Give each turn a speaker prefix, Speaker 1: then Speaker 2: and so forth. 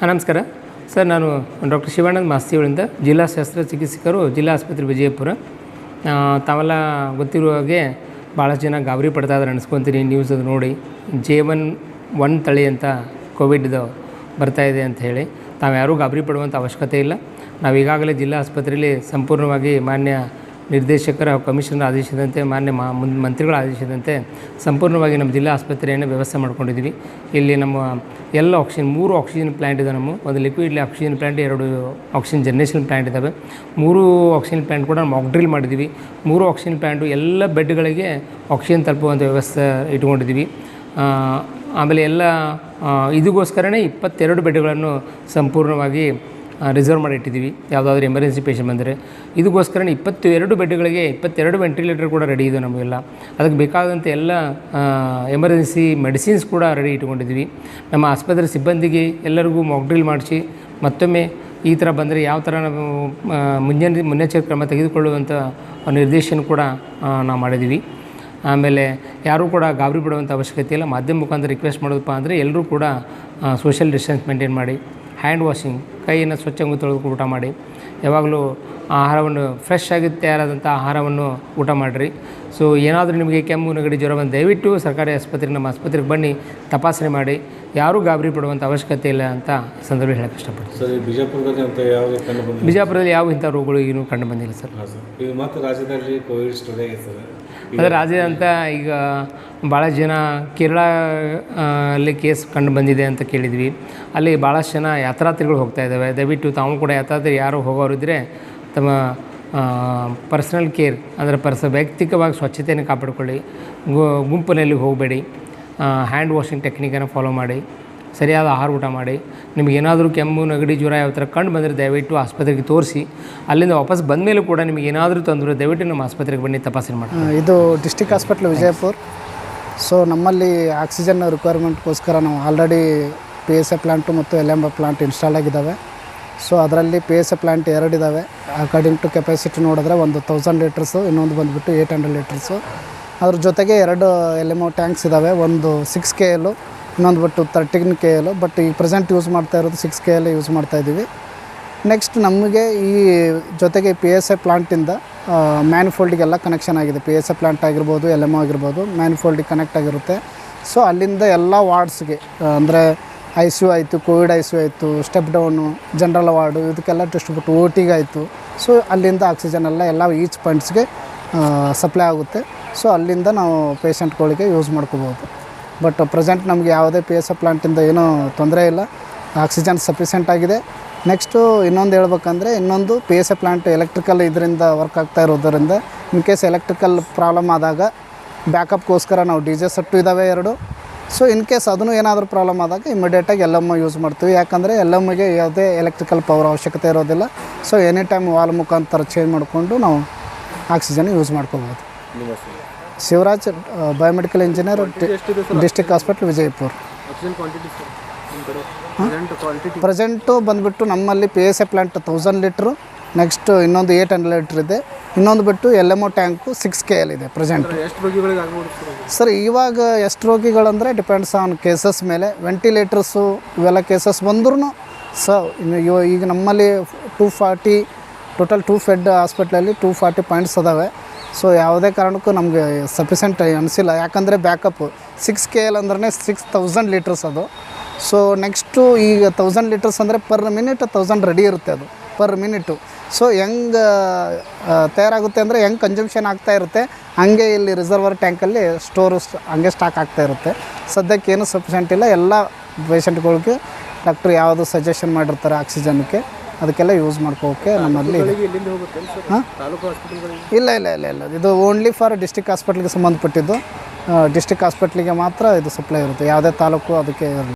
Speaker 1: ನಮಸ್ಕಾರ. ಸರ್, ನಾನು ಡಾಕ್ಟರ್ ಶಿವಾನಂದ್ ಮಾಸ್ತಿಯವರಿಂದ ಜಿಲ್ಲಾ ಶಸ್ತ್ರಚಿಕಿತ್ಸಕರು ಜಿಲ್ಲಾ ಆಸ್ಪತ್ರೆ ವಿಜಯಪುರ. ತಾವೆಲ್ಲ ಗೊತ್ತಿರುವ ಹಾಗೆ ಭಾಳಷ್ಟು ಜನ ಗಾಬರಿ ಪಡ್ತಾ ಇದ್ದಾರೆ ಅನ್ಸ್ಕೊತೀನಿ. ನ್ಯೂಸ್ ಅದು ನೋಡಿ ಜೆ ಒನ್ ಒನ್ ತಳಿ ಅಂತ ಕೋವಿಡ್ದು ಬರ್ತಾ ಇದೆ ಅಂತ ಹೇಳಿ. ತಾವು ಯಾರೂ ಗಾಬರಿ ಪಡುವಂಥ ಅವಶ್ಯಕತೆ ಇಲ್ಲ. ನಾವು ಈಗಾಗಲೇ ಜಿಲ್ಲಾ ಆಸ್ಪತ್ರೆಯಲ್ಲಿ ಸಂಪೂರ್ಣವಾಗಿ ಮಾನ್ಯ ನಿರ್ದೇಶಕರ ಕಮಿಷನರ್ ಆದೇಶದಂತೆ, ಮಾನ್ಯ ಮಾ ಮಂತ್ರಿಗಳ ಆದೇಶದಂತೆ ಸಂಪೂರ್ಣವಾಗಿ ನಮ್ಮ ಜಿಲ್ಲಾ ಆಸ್ಪತ್ರೆಯನ್ನು ವ್ಯವಸ್ಥೆ ಮಾಡ್ಕೊಂಡಿದ್ದೀವಿ. ಇಲ್ಲಿ ನಮ್ಮ ಎಲ್ಲ ಆಕ್ಸಿಜನ್, ಮೂರು ಆಕ್ಸಿಜನ್ ಪ್ಲ್ಯಾಂಟ್ ಇದೆ ನಮ್ಮ, ಒಂದು ಲಿಕ್ವಿಡ್ಲಿ ಆಕ್ಸಿಜನ್ ಪ್ಲ್ಯಾಂಟ್ ಎರಡು ಆಕ್ಸಿಜನ್ ಜನರೇಷನ್ ಪ್ಲ್ಯಾಂಟ್ ಇದ್ದಾವೆ. ಮೂರು ಆಕ್ಸಿಜನ್ ಪ್ಲ್ಯಾಂಟ್ ಕೂಡ ಮಾಕ್ ಡ್ರಿಲ್ ಮಾಡಿದ್ದೀವಿ. ಮೂರು ಆಕ್ಸಿಜನ್ ಪ್ಲ್ಯಾಂಟು ಎಲ್ಲ ಬೆಡ್ಗಳಿಗೆ ಆಕ್ಸಿಜನ್ ತಲುಪುವಂಥ ವ್ಯವಸ್ಥೆ ಇಟ್ಕೊಂಡಿದ್ದೀವಿ ಆಮೇಲೆ ಎಲ್ಲ ಇದಕ್ಕೋಸ್ಕರನೇ ಇಪ್ಪತ್ತೆರಡು ಬೆಡ್ಗಳನ್ನು ಸಂಪೂರ್ಣವಾಗಿ ರಿಸರ್ವ್ ಮಾಡಿ ಇಟ್ಟಿದ್ದೀವಿ ಯಾವುದಾದ್ರೂ ಎಮರ್ಜೆನ್ಸಿ ಪೇಷಂಟ್ ಬಂದರೆ. ಇದಕ್ಕೋಸ್ಕರ ಇಪ್ಪತ್ತು ಎರಡು ಬೆಡ್ಗಳಿಗೆ ಇಪ್ಪತ್ತೆರಡು ವೆಂಟಿಲೇಟರ್ ಕೂಡ ರೆಡಿ ಇದೆ ನಮಗೆಲ್ಲ. ಅದಕ್ಕೆ ಬೇಕಾದಂಥ ಎಲ್ಲ ಎಮರ್ಜೆನ್ಸಿ ಮೆಡಿಸಿನ್ಸ್ ಕೂಡ ರೆಡಿ ಇಟ್ಕೊಂಡಿದ್ದೀವಿ. ನಮ್ಮ ಆಸ್ಪತ್ರೆ ಸಿಬ್ಬಂದಿಗೆ ಎಲ್ಲರಿಗೂ ಮಾಕ್ಡ್ರಿಲ್ ಮಾಡಿಸಿ, ಮತ್ತೊಮ್ಮೆ ಈ ಥರ ಬಂದರೆ ಯಾವ ಥರ ನಾವು ಮುಂಜಾನೆ, ಮುನ್ನೆಚ್ಚರಿಕೆ ಕ್ರಮ ತೆಗೆದುಕೊಳ್ಳುವಂಥ ನಿರ್ದೇಶನ ಕೂಡ ನಾವು ಮಾಡಿದ್ದೀವಿ. ಆಮೇಲೆ ಯಾರೂ ಕೂಡ ಗಾಬರಿ ಪಡುವಂಥ ಅವಶ್ಯಕತೆ ಇಲ್ಲ. ಮಾಧ್ಯಮ ಮುಖಾಂತರ ರಿಕ್ವೆಸ್ಟ್ ಮಾಡೋದಪ್ಪ ಅಂದರೆ ಎಲ್ಲರೂ ಕೂಡ ಸೋಷಿಯಲ್ ಡಿಸ್ಟೆನ್ಸ್ ಮೇಂಟೈನ್ ಮಾಡಿ. ಹ್ಯಾಂಡ್ ವಾಷಿಂಗ್ ಕೈಯನ್ನು ಸ್ವಚ್ಛವಾಗಿ ತೊಳೆದು ಊಟ ಮಾಡಿ. ಯಾವಾಗಲೂ ಆಹಾರವನ್ನು ಫ್ರೆಶ್ ಆಗಿ ತಯಾರಾದಂಥ ಆಹಾರವನ್ನು ಊಟ ಮಾಡಿರಿ. ಸೊ ಏನಾದರೂ ನಿಮಗೆ ಕೆಮ್ಮು ನೆಗಡಿ ಜ್ವರ ಬಂದು ದಯವಿಟ್ಟು ಸರ್ಕಾರಿ ಆಸ್ಪತ್ರೆ ನಮ್ಮ ಆಸ್ಪತ್ರೆಗೆ ಬನ್ನಿ ತಪಾಸಣೆ ಮಾಡಿ. ಯಾರೂ ಗಾಬರಿ ಪಡುವಂಥ ಅವಶ್ಯಕತೆ ಇಲ್ಲ ಅಂತ ಸಂದರ್ಭ ಹೇಳಕ್ಕೆ ಇಷ್ಟಪಡ್ತೀನಿ.
Speaker 2: ಸರ್ ಬಿಜಾಪುರದಲ್ಲಿ ಅಂತ ಯಾವ ಕಂಡು ಬಂದಿಲ್ಲ?
Speaker 1: ಬಿಜಾಪುರದಲ್ಲಿ ಯಾವ ಇಂಥ ರೋಗಗಳು ಏನೂ ಕಂಡು ಬಂದಿಲ್ಲ ಸರ್.
Speaker 2: ಮತ್ತೆ ರಾಜ್ಯದಲ್ಲಿ ಕೋವಿಡ್ ಸ್ಟೋರಿ ಆಗಿದೆ ಸರ್.
Speaker 1: ಅದರ ರಾಜ್ಯ ಅಂತ ಈಗ ಭಾಳ ಜನ ಕೇರಳ ಅಲ್ಲಿ ಕೇಸ್ ಕಂಡು ಬಂದಿದೆ ಅಂತ ಕೇಳಿದ್ವಿ. ಅಲ್ಲಿ ಭಾಳಷ್ಟು ಜನ ಯಾತ್ರಾರ್ಥಿಗಳು ಹೋಗ್ತಾ ಇದ್ದಾವೆ. ದಯವಿಟ್ಟು ತಾವು ಕೂಡ ಯಾತ್ರಾರ್ಥಿ ಯಾರು ಹೋಗೋರಿದ್ದರೆ ತಮ್ಮ ಪರ್ಸನಲ್ ಕೇರ್ ಅಂದರೆ ಪರ್ಸ, ವೈಯಕ್ತಿಕವಾಗಿ ಸ್ವಚ್ಛತೆಯನ್ನು ಕಾಪಾಡಿಕೊಳ್ಳಿ. ಗುಂಪಿನಲ್ಲಿ ಹೋಗಬೇಡಿ. ಹ್ಯಾಂಡ್ ವಾಷಿಂಗ್ ಟೆಕ್ನಿಕನ್ನು ಫಾಲೋ ಮಾಡಿ. ಸರಿಯಾದ ಆಹಾರ ಊಟ ಮಾಡಿ ನಿಮಗೇನಾದರೂ ಕೆಮ್ಮು, ನೆಗಡಿ, ಜ್ವರ ಯಾವ ಥರ ಕಂಡು ಬಂದರೆ ದಯವಿಟ್ಟು ಆಸ್ಪತ್ರೆಗೆ ತೋರಿಸಿ. ಅಲ್ಲಿಂದ ವಾಪಸ್ ಬಂದ ಮೇಲೂ ಕೂಡ ನಿಮಗೆ ಏನಾದರೂ ತೊಂದರೆ ದಯವಿಟ್ಟು ನಮ್ಮ ಆಸ್ಪತ್ರೆಗೆ ಬನ್ನಿ, ತಪಾಸಣೆ ಮಾಡಿ
Speaker 3: ಇದು ಡಿಸ್ಟಿಕ್ ಹಾಸ್ಪಿಟ್ಲ್ ವಿಜಯಪುರ್. ಸೊ ನಮ್ಮಲ್ಲಿ ಆಕ್ಸಿಜನ್ ರಿಕ್ವೈರ್ಮೆಂಟ್ಗೋಸ್ಕರ ನಾವು already P S A plant ಮತ್ತು ಎಲ್ ಎಂ ಪ್ಲಾಂಟ್ ಇನ್ಸ್ಟಾಲ್ ಆಗಿದ್ದಾವೆ. ಸೊ ಅದರಲ್ಲಿ ಪಿ ಎಸ್ ಎ ಪ್ಲ್ಯಾಂಟ್ ಎರಡಿದ್ದಾವೆ ಅಕಾರ್ಡಿಂಗ್ ಟು ಕೆಪಾಸಿಟಿ ನೋಡಿದ್ರೆ ಒಂದು ತೌಸಂಡ್ ಲೀಟರ್ಸು ಇನ್ನೊಂದು ಬಂದುಬಿಟ್ಟು ಏಯ್ಟ್ ಹಂಡ್ರೆಡ್ ಲೀಟರ್ಸು ಅದ್ರ ಜೊತೆಗೆ ಎರಡು ಎಲ್ ಎಂ ಟ್ಯಾಂಕ್ಸ್ ಇದ್ದಾವೆ. ಒಂದು ಸಿಕ್ಸ್ ಕೆ ಎಲ್ಲು ಇನ್ನೊಂದು but thirteen K L but ಈಗ ಪ್ರೆಸೆಂಟ್ ಯೂಸ್ ಮಾಡ್ತಾ ಇರೋದು ಸಿಕ್ಸ್ ಕೆ ಎಲ್ ಯೂಸ್ ಮಾಡ್ತಾ ಇದ್ದೀವಿ. ನೆಕ್ಸ್ಟ್ ನಮಗೆ ಈ ಜೊತೆಗೆ ಪಿ ಎಸ್ ಎ ಪ್ಲಾಂಟಿಂದ ಮ್ಯಾನ್ಫೋಲ್ಡಿಗೆಲ್ಲ ಕನೆಕ್ಷನ್ ಆಗಿದೆ. ಪಿ ಎಸ್ ಎ ಪ್ಲಾಂಟ್ ಆಗಿರ್ಬೋದು ಎಲ್ ಎಂ ಆಗಿರ್ಬೋದು ಮ್ಯಾನ್ಫೋಲ್ಡಿಗೆ ಕನೆಕ್ಟ್ ಆಗಿರುತ್ತೆ. ಸೊ ಅಲ್ಲಿಂದ ಎಲ್ಲ ವಾರ್ಡ್ಸ್ಗೆ ಅಂದರೆ ಐ ಸಿ ಯು ಆಯಿತು ಕೋವಿಡ್ ಐ ಸಿ ಯು ಆಯಿತು ಸ್ಟೆಪ್ ಡೌನು ಜನರಲ್ ವಾರ್ಡು ಇದಕ್ಕೆಲ್ಲ ಡಿಸ್ಟ್ರಿಬ್ಯೂಟ್ ಓ ಟಿಗೆ ಆಯಿತು. ಸೊ ಅಲ್ಲಿಂದ ಆಕ್ಸಿಜನ್ ಎಲ್ಲ ಎಲ್ಲ ಈಚ್ ಪಾಯಿಂಟ್ಸ್ಗೆ ಸಪ್ಲೈ ಆಗುತ್ತೆ. ಸೊ ಅಲ್ಲಿಂದ ನಾವು ಪೇಷಂಟ್ಗಳಿಗೆ ಯೂಸ್ ಮಾಡ್ಕೋಬೋದು. ಬಟ್ ಪ್ರೆಸೆಂಟ್ ನಮಗೆ ಯಾವುದೇ ಪಿ ಎಸ್ ಎ ಪ್ಲಾಂಟಿಂದ ಏನೂ ತೊಂದರೆ ಇಲ್ಲ. ಆಕ್ಸಿಜನ್ ಸಫಿಷಿಯೆಂಟ್ ಆಗಿದೆ. ನೆಕ್ಸ್ಟು ಇನ್ನೊಂದು ಹೇಳ್ಬೇಕಂದ್ರೆ ಇನ್ನೊಂದು P S A plant electrical ಇದರಿಂದ ವರ್ಕ್ ಆಗ್ತಾ ಇರೋದರಿಂದ ಇನ್ ಕೇಸ್ ಎಲೆಕ್ಟ್ರಿಕಲ್ ಪ್ರಾಬ್ಲಮ್ ಆದಾಗ ಬ್ಯಾಕಪ್ಗೋಸ್ಕರ ನಾವು ಡಿ ಜೆ ಸೆಟ್ಟು ಇದ್ದಾವೆ ಎರಡು. ಸೊ ಇನ್ ಕೇಸ್ ಅದನ್ನು ಏನಾದರೂ ಪ್ರಾಬ್ಲಮ್ ಆದಾಗ ಇಮಿಡಿಯೇಟಾಗಿ ಎಲ್ ಎಂ ಯೂಸ್ ಮಾಡ್ತೀವಿ. ಯಾಕಂದರೆ ಎಲ್ ಎಮ್ಗೆ ಯಾವುದೇ ಎಲೆಕ್ಟ್ರಿಕಲ್ ಪವರ್ ಅವಶ್ಯಕತೆ ಇರೋದಿಲ್ಲ. ಸೊ ಎನಿ ಟೈಮ್ ವಾಲ್ ಮುಖಾಂತರ ಚೇಂಜ್ ಮಾಡಿಕೊಂಡು ನಾವು ಆಕ್ಸಿಜನ್ ಯೂಸ್ ಮಾಡ್ಕೋಬೋದು. Shivraj biomedical engineer district hospital Vijayapura. Present ಬಂದುಬಿಟ್ಟು ನಮ್ಮಲ್ಲಿ P S A plant thousand litre next ಇನ್ನೊಂದು ಏಟ್ ಹಂಡ್ರೆಡ್ ಲೀಟ್ರ್ ಇದೆ. ಇನ್ನೊಂದು ಬಿಟ್ಟು L M O tank six K L ಇದೆ ಪ್ರೆಸೆಂಟ್
Speaker 2: ಸರ್
Speaker 3: ಇವಾಗ ಎಷ್ಟು ರೋಗಿಗಳಂದರೆ ಡಿಪೆಂಡ್ಸ್ ಆನ್ ಕೇಸಸ್ ಮೇಲೆ. ವೆಂಟಿಲೇಟರ್ಸು ಇವೆಲ್ಲ ಕೇಸಸ್ ಬಂದ್ರೂ ಸರ್ ಈಗ ನಮ್ಮಲ್ಲಿ two forty total two Fed ಹಾಸ್ಪಿಟ್ಲಲ್ಲಿ ಟೂ ಫಾರ್ಟಿ ಪಾಯಿಂಟ್ಸ್ ಅದಾವೆ. ಸೊ ಯಾವುದೇ ಕಾರಣಕ್ಕೂ ನಮಗೆ ಸಫಿಷಿಯೆಂಟ್ ಅನಿಸಿಲ್ಲ. ಯಾಕಂದರೆ ಬ್ಯಾಕಪ್ ಸಿಕ್ಸ್ ಕೆ ಎಲ್ ಅಂದ್ರೆ ಸಿಕ್ಸ್ ತೌಸಂಡ್ ಲೀಟರ್ಸ್ ಅದು. ಸೊ ನೆಕ್ಸ್ಟು ಈಗ ತೌಸಂಡ್ ಲೀಟರ್ಸ್ ಅಂದರೆ ಪರ್ ಮಿನಿಟ್ ತೌಸಂಡ್ ರೆಡಿ ಇರುತ್ತೆ ಅದು ಪರ್ ಮಿನಿಟು ಸೊ ಹೆಂಗೆ ತಯಾರಾಗುತ್ತೆ ಅಂದರೆ ಹೆಂಗೆ ಕನ್ಸಂಪ್ಷನ್ ಆಗ್ತಾ ಇರುತ್ತೆ, ಹಂಗೆ ಇಲ್ಲಿ ರಿಸರ್ವರ್ ಟ್ಯಾಂಕಲ್ಲಿ ಸ್ಟೋರು ಹಂಗೆ ಸ್ಟಾಕ್ ಆಗ್ತಾ ಇರುತ್ತೆ. ಸದ್ಯಕ್ಕೆ ಏನು ಸಫಿಷಿಯೆಂಟ್ ಇಲ್ಲ. ಎಲ್ಲ ಪೇಷಂಟ್ಗಳಿಗೆ ಡಾಕ್ಟ್ರು ಯಾವುದು ಸಜೆಷನ್ ಮಾಡಿರ್ತಾರೆ ಆಕ್ಸಿಜನ್ಗೆ ಅದಕ್ಕೆಲ್ಲ ಯೂಸ್ ಮಾಡ್ಕೋಕೆ ನಮ್ಮಲ್ಲಿ ಹಾಂ? ಇಲ್ಲ ಇಲ್ಲ ಇಲ್ಲ ಇಲ್ಲ. ಇದು ಓನ್ಲಿ ಫಾರ್ ಡಿಸ್ಟಿಕ್ ಹಾಸ್ಪಿಟ್ಲಿಗೆ ಸಂಬಂಧಪಟ್ಟಿದ್ದು. ಡಿಸ್ಟಿಕ್ ಹಾಸ್ಪಿಟ್ಲಿಗೆ ಮಾತ್ರ ಇದು ಸಪ್ಲೈ ಇರುತ್ತೆ. ಯಾವುದೇ ತಾಲೂಕು ಅದಕ್ಕೆ ಇರಲ್ಲ.